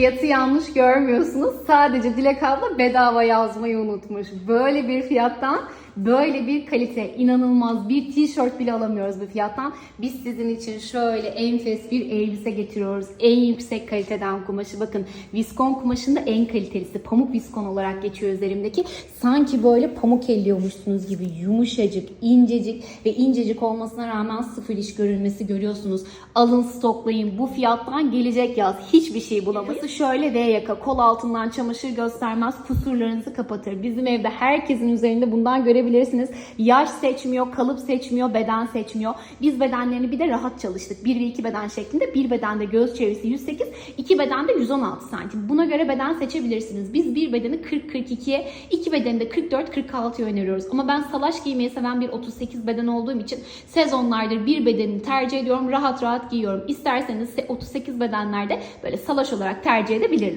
Fiyatı yanlış görmüyorsunuz. Sadece Dilek abla bedava yazmayı unutmuş. Böyle bir fiyattan böyle bir kalite inanılmaz bir tişört bile alamıyoruz bu fiyattan. Biz sizin için şöyle enfes bir elbise getiriyoruz. En yüksek kaliteden kumaşı. Bakın viskon kumaşında en kalitelisi. Pamuk viskon olarak geçiyor üzerimdeki. Sanki böyle pamuk elliyormuşsunuz gibi yumuşacık, incecik ve incecik olmasına rağmen sıfır iş görülmesi görüyorsunuz. Alın stoklayın. Bu fiyattan gelecek yaz hiçbir şey bulamayız. Şöyle V yaka kol altından çamaşır göstermez kusurlarınızı kapatır. Bizim evde herkesin üzerinde bundan görebilirsiniz. Yaş seçmiyor, kalıp seçmiyor, beden seçmiyor. Biz bedenlerini bir de rahat çalıştık. 1 ve 2 beden şeklinde. Bir bedende göğüs çevresi 108, iki bedende 116 santim. Buna göre beden seçebilirsiniz. Biz bir bedeni 40-42'ye, iki bedeni de 44-46'ya öneriyoruz. Ama ben salaş giymeyi seven bir 38 beden olduğum için sezonlardır bir bedenini tercih ediyorum. Rahat rahat giyiyorum. İsterseniz 38 bedenlerde böyle salaş olarak tercih edebilirler.